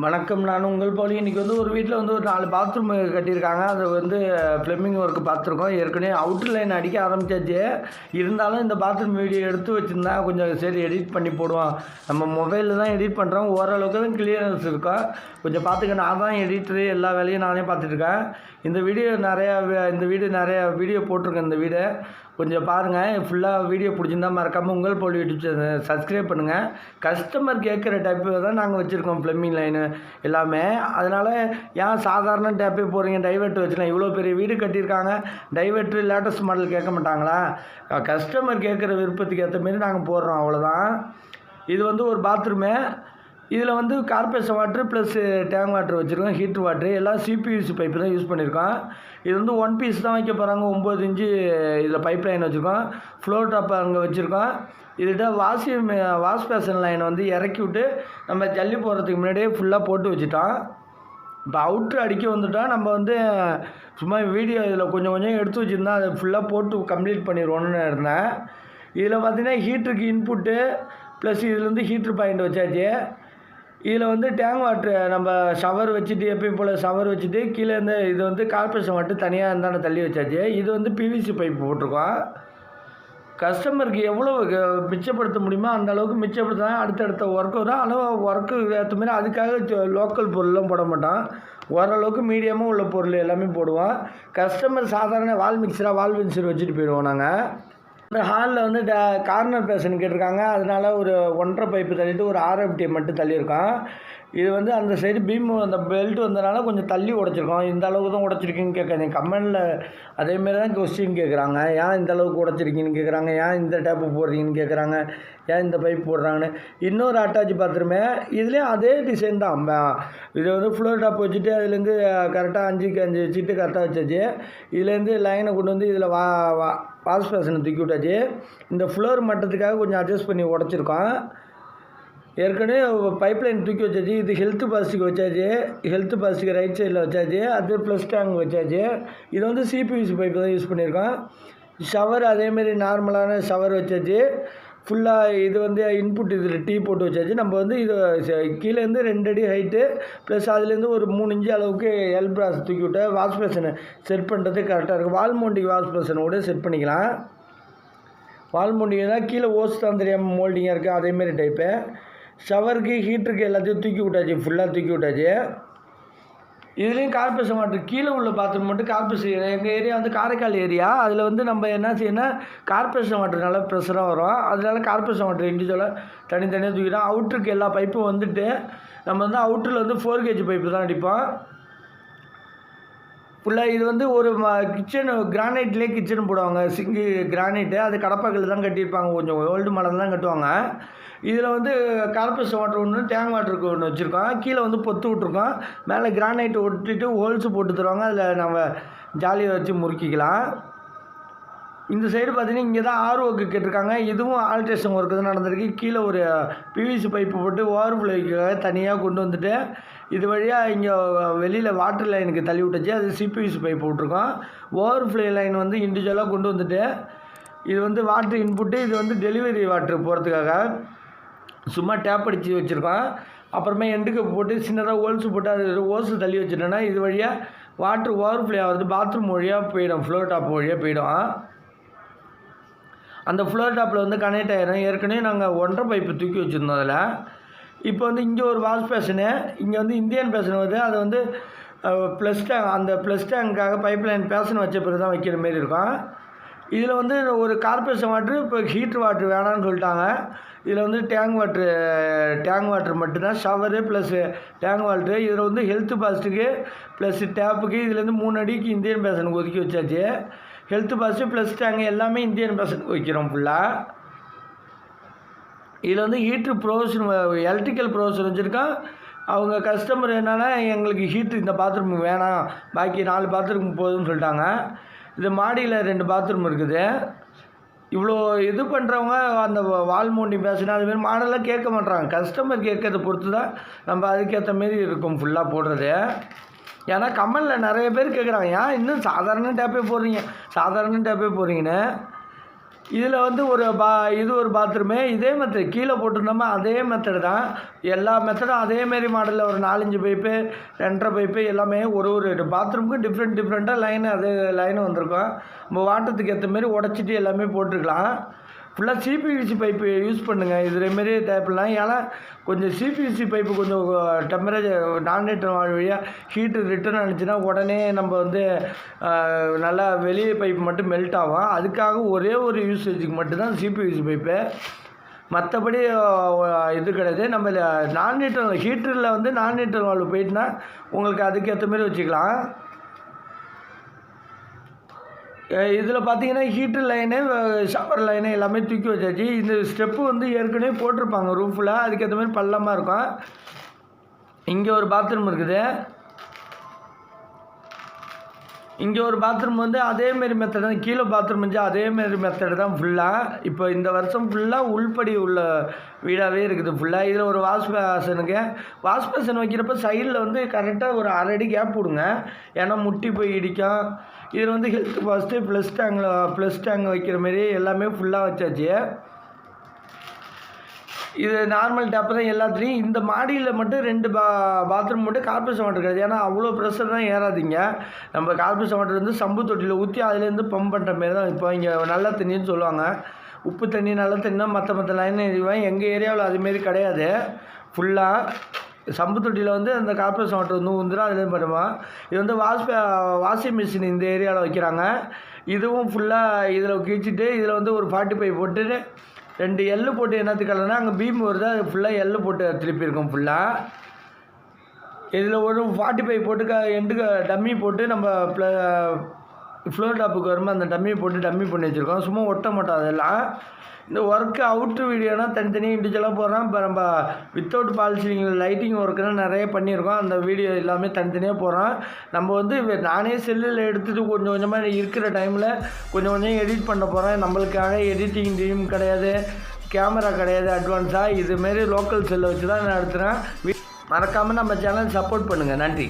வணக்கம். நான் உங்கள் போலி. இன்றைக்கி வந்து ஒரு வீட்டில் வந்து ஒரு நாலு பாத்ரூம் கட்டியிருக்காங்க. அது வந்து ப்ளம்பிங் ஒர்க் பார்த்துருக்கோம். ஏற்கனவே அவுட்டர் லைன் அடிக்க ஆரம்பிச்சாச்சு. இருந்தாலும் இந்த பாத்ரூம் வீடியோ எடுத்து வச்சுருந்தா கொஞ்சம் சரி எடிட் பண்ணி போடுவோம். நம்ம மொபைலில் தான் எடிட் பண்ணுறோம் ஓரளவுக்கு தான் கிளியரன்ஸ் இருக்கும் கொஞ்சம் பார்த்துக்க நான் தான் எடிட்டரு எல்லா வேலையும் நானே பார்த்துட்ருக்கேன் இந்த வீடியோ நிறையா இந்த வீடு நிறையா வீடியோ போட்டிருக்கேன் இந்த வீடு. கொஞ்சம் பாருங்கள் ஃபுல்லாக வீடியோ பிடிச்சிருந்தா மறக்காமல் உங்கள் போல் யூடியூப் சேனல் சப்ஸ்கிரைப் பண்ணுங்கள் கஸ்டமர் கேட்குற டைப்பு தான் நாங்கள் வச்சுருக்கோம் ப்ளம்பிங் லைனு எல்லாமே. அதனால் ஏன் சாதாரண டேப்பே போகிறீங்க டைவர்ட் வச்சுலாம் இவ்வளோ பெரிய வீடு கட்டியிருக்காங்க. டைவர்ட்டு லேட்டஸ்ட் மாடல் கேட்க மாட்டாங்களா? கஸ்டமர் கேட்குற விருப்பத்துக்கு ஏற்ற மாரி நாங்கள் போடுறோம் அவ்வளோதான் இது வந்து ஒரு பாத்ரூமு இதில் வந்து corporation water plus tank water வச்சுருக்கோம் ஹீட்ரு வாட்ரு எல்லாம் சிபியூசி பைப்பு தான் யூஸ் பண்ணியிருக்கோம். இது வந்து ஒன் பீஸ் தான் வைக்க போகிறாங்க ஒம்பது இன்ச்சு இதில் பைப் லைன் வச்சுருக்கோம். ஃப்ளோர் டாப் அங்கே வச்சுருக்கோம். இதுகிட்ட வாஷி வாஷ் பேஷன் லைன் வந்து இறக்கி விட்டு நம்ம ஜல்லி போடுறதுக்கு முன்னாடியே ஃபுல்லாக போட்டு வச்சுட்டோம். இப்போ அவுட்ரு அடிக்க வந்துட்டால் நம்ம வந்து சும்மா வீடியோ இதில் கொஞ்சம் கொஞ்சம் எடுத்து வச்சுருந்தா அதை ஃபுல்லாக போட்டு கம்ப்ளீட் பண்ணிடுவோன்னு இருந்தேன். இதில் பார்த்தீங்கன்னா ஹீட்டருக்கு இன்புட்டு ப்ளஸ் இதுலேருந்து ஹீட்ரு பாயிண்ட் வச்சாச்சு. இதில் வந்து டேங்க் வாட்ரு நம்ம ஷவர் வச்சுட்டு எப்பயும் போல் ஷவர் வச்சுட்டு கீழே இருந்து இது வந்து கார்பரேஷன் வாட்டர் தனியாக இருந்தாண்ட தள்ளி வச்சாச்சு. இது வந்து பிவிசி பைப் போட்டிருக்கோம். கஸ்டமருக்கு எவ்வளோ க- மிச்சப்படுத்த முடியுமோ அந்த அளவுக்கு மிச்சப்படுத்த அடுத்தடுத்த ஒர்க்கு வரும். ஆனால் ஒர்க்கு ஏற்ற மாதிரி அதுக்காக லோக்கல் பொருள்லாம் போட மாட்டோம். ஓரளவுக்கு மீடியமாக உள்ள பொருள் எல்லாமே போடுவோம். கஸ்டமர் சாதாரண வால் மிக்சராக வால் மிக்சர் வச்சுட்டு போயிடுவோம் நாங்கள் இந்த ஹாலில் வந்து ட கார்னர் பேஷன் கேட்டிருக்காங்க. அதனால ஒரு ஒன்றரை பைப்பு தள்ளிட்டு ஒரு ஆர்எஃப்டி மட்டும் தள்ளியிருக்கோம் இது வந்து அந்த சைடு பீம் அந்த பெல்ட் வந்தனால கொஞ்சம் தள்ளி உடச்சிருக்கோம் இந்த அளவுக்கு தான் உடச்சிருக்கீங்கன்னு கேட்காதீங்க. கமெண்டில் அதேமாரி தான் கொஸ்டின் கேட்குறாங்க. ஏன் இந்த அளவுக்கு உடச்சிருக்கீங்கன்னு கேட்குறாங்க. ஏன் இந்த டேப்பு போடுறீங்கன்னு கேட்குறாங்க. ஏன் இந்த பைப் போடுறாங்கன்னு. இன்னொரு அட்டாச் பாத்ரூமே இதுலேயும் அதே டிசைன் தான். இது வந்து ஃப்ளோர் டாப் வச்சுட்டு அதுலேருந்து கரெக்டாக அஞ்சுக்கு அஞ்சு வச்சுட்டு கரெக்டாக வச்சாச்சு. இதுலேருந்து லைனை கொண்டு வந்து இதில் வா வா பாஸ்பேஷனை தூக்கி விட்டாச்சு இந்த ஃப்ளோர் மட்டத்துக்காக கொஞ்சம் அட்ஜஸ்ட் பண்ணி உடச்சிருக்கோம். ஏற்கனவே பைப் லைன் தூக்கி வச்சாச்சு. இது ஹெல்த் பாஸ்டிக் வச்சாச்சு. ஹெல்த் பாஸ்டிக் ரைட் சைடில் வச்சாச்சு. அது ப்ளஸ் டேங்க் வச்சாச்சு. இது வந்து சிபியூசி பைப் தான் யூஸ் பண்ணியிருக்கோம். ஷவர் அதேமாரி நார்மலான ஷவர் வச்சாச்சு. ஃபுல்லாக இது வந்து இன்புட் இதில் டீ போட்டு வச்சாச்சு. நம்ம வந்து இது கீழேருந்து ரெண்டு அடி ஹைட்டு ப்ளஸ் அதுலேருந்து ஒரு மூணு இன்ச்சு அளவுக்கு எல் பிராஸ் தூக்கி விட்டு வாஷ் பேஷனை செட் பண்ணுறது கரெக்டாக இருக்கும். வால் மவுண்டிங் வாஷ் பேஷனை கூட செட் பண்ணிக்கலாம். வால் மவுண்டிங்னா கீழே ஓஸ் தான் தெரியாமல் மோல்டிங்காக இருக்குது அதேமாரி டைப்பு ஷவருக்கு ஹீட்டருக்கு எல்லாத்தையும் தூக்கி விட்டாச்சு. ஃபுல்லாக தூக்கி விட்டாச்சு. இதுலேயும் கார்பரேஷன் வாட்டர் கீழே உள்ள பாத்ரூம் மட்டும் கார்பரேஷன் எங்கள் ஏரியா வந்து காரைக்கால் ஏரியா. அதில் வந்து நம்ம என்ன செய்யணும்னா கார்பரேஷன் வாட்டர் நல்லா ப்ரெஷராக வரும். அதனால கார்பரேஷன் வாட்டர் இண்டிவிஜுவலாக தனித்தனியாக தூக்கிடும் அவுட்ருக்கு எல்லா பைப்பும் வந்துட்டு நம்ம வந்து அவுட்டரில் வந்து ஃபோர் கேஜி பைப்பு தான் அடிப்போம். ஃபுல்லாக இது வந்து ஒரு கிச்சன் கிரானைட்லேயே கிச்சன் போடுவாங்க. சிங்கு கிரானைட்டு அது கடப்பாக்கில் தான் கட்டியிருப்பாங்க. கொஞ்சம் ஓல்டு மாடல் தான் கட்டுவாங்க. இதில் வந்து கார்பரேஷன் வாட்டர் ஒன்று டேங் வாட்டருக்கு ஒன்று வச்சுருக்கோம். கீழே வந்து பொத்து விட்ருக்கோம் மேலே கிரானைட் ஒட்டிட்டு ஹோல்ஸ் போட்டு தருவாங்க. அதில் நம்ம ஜாலியாக வச்சு முறுக்கிக்கலாம். இந்த சைடு பார்த்தீங்கன்னா இங்கே தான் ஆர்ஓக்கு கேட்டிருக்காங்க. இதுவும் ஆல்ட்ரேஷன் ஒர்க்கு தான் நடந்திருக்கு. கீழே ஒரு பிவிசி பைப்பு போட்டு ஓவர்ஃப்ளோக்காக தனியாக கொண்டு வந்துட்டு இது வழியாக இங்கே வெளியில் வாட்டர் லைனுக்கு தள்ளி விட்டுச்சு. அது சிபிவிசி பைப்பு விட்ருக்கோம் ஓவர்ஃப்ளோ லைன் வந்து இண்டிவிஜுவலாக கொண்டு வந்துட்டு இது வந்து வாட்ரு இன்புட்டு இது வந்து டெலிவரி வாட்ரு போகிறதுக்காக சும்மா டேப் அடித்து வச்சுருக்கோம் அப்புறமே எண்டுக்கு போட்டு சின்னதாக ஹோல்ஸ் போட்டு அது ஓல்ஸ் தள்ளி வச்சுட்டோன்னா இது வழியாக வாட்ரு ஓவர்ஃப்ளே ஆகுது பாத்ரூம் வழியாக போயிடும். ஃப்ளோர் டாப் வழியாக போயிடும். அந்த ஃப்ளோர் டாப்பில் வந்து கனெக்ட் ஆகிடும் ஏற்கனவே நாங்கள் ஒன்றரை பைப்பு தூக்கி வச்சுருந்தோம் அதில். இப்போ வந்து இங்கே ஒரு வாஷ் பேஷனு இங்கே வந்து இந்தியன் பேஷன் வருது அது வந்து ப்ளஸ் டேங்க் அந்த ப்ளஸ் டேங்க்காக பைப் லைன் பேஷன் வச்ச பிறகு தான் வைக்கிற மாரி இருக்கும். இதில் வந்து ஒரு கார்பரேஷன் வாட்ரு இப்போ ஹீட்ரு வாட்ரு வேணாம்னு சொல்லிட்டாங்க. இதில் வந்து டேங்க் வாட்ரு டேங்க் வாட்ரு மட்டும்தான். ஷவரு ப்ளஸ்ஸு டேங்க் வாட்ரு இதில் வந்து ஹெல்த் பாஸ்ட்டுக்கு ப்ளஸ்ஸு டேப்புக்கு இதுலேருந்து மூணு அடிக்கு இந்தியன் பேஷனுக்கு ஒதுக்கி வச்சாச்சு. ஹெல்த் பாஸ்ட்டு ப்ளஸ் டேங்க் எல்லாமே இந்தியன் பேஷனுக்கு வைக்கிறோம் ஃபுல்லாக இதில் வந்து ஹீட்ரு ப்ரொவஷன் எலக்ட்ரிக்கல் ப்ரோஷன் வச்சுருக்கோம். அவங்க கஸ்டமர் என்னென்னா எங்களுக்கு ஹீட்ரு இந்த பாத்ரூம் வேணாம். பாக்கி நாலு பாத்ரூம் போதும்னு சொல்லிட்டாங்க. இது மாடியில் ரெண்டு பாத்ரூம் இருக்குது. இவ்வளோ இது பண்ணுறவங்க அந்த வால் மூண்டி பேசினா அதுமாரி மாடெல்லாம் கேட்க மாட்றாங்க. கஸ்டமர் கேட்கறத பொறுத்து தான் நம்ம அதுக்கேற்ற மாரி இருக்கும் ஃபுல்லாக போடுறது. ஏன்னா கமலில் நிறைய பேர் கேட்குறாங்க. ஏன் இன்னும் சாதாரண டேப்பே போடுறீங்க? சாதாரண டேப்பே போடுறீங்கன்னு. இதில் வந்து ஒரு பா இது ஒரு பாத்ரூமு இதே மெத்தட் கீழே போட்டிருந்தோமா அதே மெத்தடு தான். எல்லா மெத்தடும் அதேமாரி மாடலில் ஒரு நாலஞ்சு பைப்பு ரெண்டரை பைப்பு எல்லாமே ஒரு ஒரு பாத்ரூமுக்கும் டிஃப்ரெண்ட் டிஃப்ரெண்ட்டாக லைன் அது லைன் வந்திருக்கும். நம்ம வாட்டத்துக்கு ஏற்ற மாரி உடச்சிட்டு எல்லாமே போட்டிருக்கலாம் ஃபுல்லாக சிபிவிசி பைப்பு யூஸ் பண்ணுங்கள் இதுமாரி டைப்லாம் ஏன்னா கொஞ்சம் சிபிவிசி பைப்பு கொஞ்சம் டெம்பரேச்சர் நான் வழியாக ஹீட்டு ரிட்டர்ன் ஆனிச்சுன்னா உடனே நம்ம வந்து நல்லா வெளியே பைப் மட்டும் மெல்ட் ஆகும். அதுக்காக ஒரே ஒரு யூசேஜுக்கு மட்டும்தான் சிபிவிசி பைப்பு. மற்றபடி இது கிடையாது. நம்ம நான் ரிட்டர்ன் ஹீட்டரில் வந்து நான் ரிட்டர்ன் வாழ்வு போயிட்டுனா உங்களுக்கு அதுக்கேற்ற மாதிரி வச்சுக்கலாம். இதில் பார்த்தீங்கன்னா ஹீட்டர் லைனு ஷவர் லைனு எல்லாமே தூக்கி வச்சாச்சு. இந்த ஸ்டெப்பு வந்து ஏற்கனவே போட்டிருப்பாங்க ரூஃபில் அதுக்கேற்ற மாதிரி பள்ளமாக இருக்கும். இங்கே ஒரு பாத்ரூம் இருக்குது. இங்கே ஒரு பாத்ரூம் வந்து அதேமாரி மெத்தட் தான். கீழே பாத்ரூம் இருந்துச்சு அதேமாரி மெத்தடு தான் ஃபுல்லாக இப்போ இந்த வருஷம் ஃபுல்லாக உள்படி உள்ள வீடாகவே இருக்குது ஃபுல்லாக இதில் ஒரு வாஷ் பேசனுக்கு வாஷ் பேசன் வைக்கிறப்ப சைடில் வந்து கரெக்டாக ஒரு அரை அடி கேப் விடுங்க. ஏன்னா முட்டி போய் இடிக்கும். இதில் வந்து ஹெல்த் ஃபஸ்ட்டு ப்ளஸ் டேங்கில் ப்ளஸ் டேங்க் வைக்கிற மாரி எல்லாமே ஃபுல்லாக வச்சாச்சு. இது நார்மல் டேப்பு தான் எல்லாத்துலேயும். இந்த மாடியில் மட்டும் ரெண்டு பா பாத்ரூம் மட்டும் கார்பரேஷன் வாட்டர் கிடையாது ஏன்னா அவ்வளோ ப்ரெஷர் தான் ஏறாதீங்க. நம்ம கார்பரேஷன் வாட்டர் வந்து சம்பு தொட்டியில் ஊற்றி அதுலேருந்து பம்ப் பண்ணுற மாரி தான். இப்போ இங்கே நல்ல தண்ணின்னு சொல்லுவாங்க. உப்பு தண்ணி நல்ல தண்ணினா மற்ற மற்ற லைன் இதுவாக எங்கள் ஏரியாவில் அதுமாரி கிடையாது. ஃபுல்லாக சம்பு தொட்டியில் வந்து அந்த கார்பரேஷன் வாட்டர் வந்து உந்துடும் அதுலேருந்து பண்ணுவோம் இது வந்து வாஷ் வாஷிங் மிஷின் இந்த ஏரியாவில் வைக்கிறாங்க. இதுவும் ஃபுல்லாக இதில் கிழிச்சிட்டு இதில் வந்து ஒரு ஃபார்ட்டி ஃபைவ் போட்டுட்டு ரெண்டு எள்ளு போட்டு என்னத்துக்கலன்னா அங்கே பீம் வருது அது ஃபுல்லாக எள்ளு போட்டு திருப்பி இருக்கும் ஃபுல்லாக இதில் ஒரு ஃபார்ட்டி ஃபைவ் போட்டு க எண்டுக்கு டம்மி போட்டு நம்ம ப்ள ஃப்ளோர் டாப்புக்கு வரும்போது அந்த டம்மி போட்டு டம்மி பண்ணி வச்சுருக்கோம். சும்மா ஒட்ட மாட்டோம் அதெல்லாம். இந்த ஒர்க்கு அவுட்ரு வீடியோனா தனித்தனியாக இண்டிவிஜுவலாக போடுறோம். இப்போ நம்ம வித்தவுட் பாலிசிங் லைட்டிங் ஒர்க்குலாம் நிறைய பண்ணியிருக்கோம். அந்த வீடியோ எல்லாமே தனித்தனியாக போகிறோம் நம்ம வந்து நானே செல்லில் எடுத்துகிட்டு கொஞ்சம் கொஞ்சமாக இருக்கிற டைமில் கொஞ்சம் கொஞ்சம் எடிட் பண்ண போகிறேன் நம்மளுக்காக எடிட்டிங் டீம் கிடையாது. கேமரா கிடையாது அட்வான்ஸாக இதுமாரி லோக்கல் செல்லை வச்சு தான் நான் நடத்துகிறேன் மறக்காமல் நம்ம சேனல் சப்போர்ட் பண்ணுங்கள் நன்றி.